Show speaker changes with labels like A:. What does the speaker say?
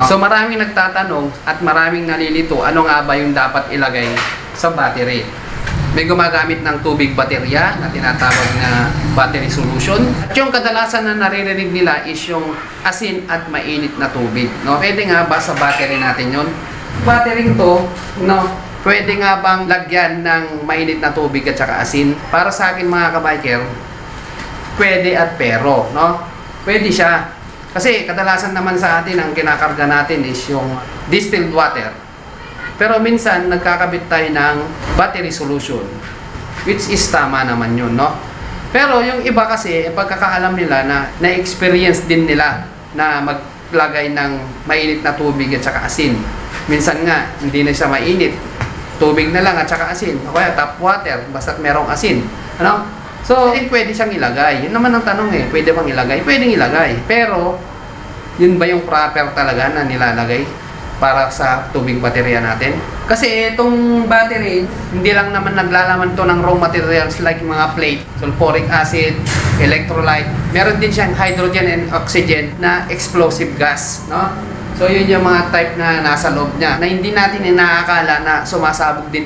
A: So maraming nagtatanong at maraming nalilito ano nga ba yung dapat ilagay sa battery. May gumagamit ng tubig baterya na tinatawag na battery solution. At yung kadalasan na naririnig nila is yung asin at mainit na tubig. No? Pwede nga ba sa battery natin yon? Battery to, no, pwede nga bang lagyan ng mainit na tubig at saka asin? Para sa akin mga kabiker, pwede at pero, no? Pwede siya. Kasi kadalasan naman sa atin ang kinakarga natin is yung distilled water. Pero minsan nagkakabit tayo ng battery solution which is tama naman yun, no? Pero yung iba kasi, eh, pagkakaalam nila na na-experience din nila na maglagay ng mainit na tubig at saka asin. Minsan nga, hindi na siya mainit. Tubig na lang at saka asin. O kaya tap water, basta't merong asin. Ano? So, eh, pwede siyang ilagay. Yun naman ang tanong eh, pwede bang ilagay? Pwedeng ilagay. Pero, yun ba yung proper talaga na nilalagay para sa tubig baterya natin? Kasi itong battery, hindi lang naman naglalaman to ng raw materials like mga plate, sulfuric acid, electrolyte. Meron din siyang hydrogen and oxygen na explosive gas, no? So yun yung mga type na nasa loob niya na hindi natin inaakala na sumasabog din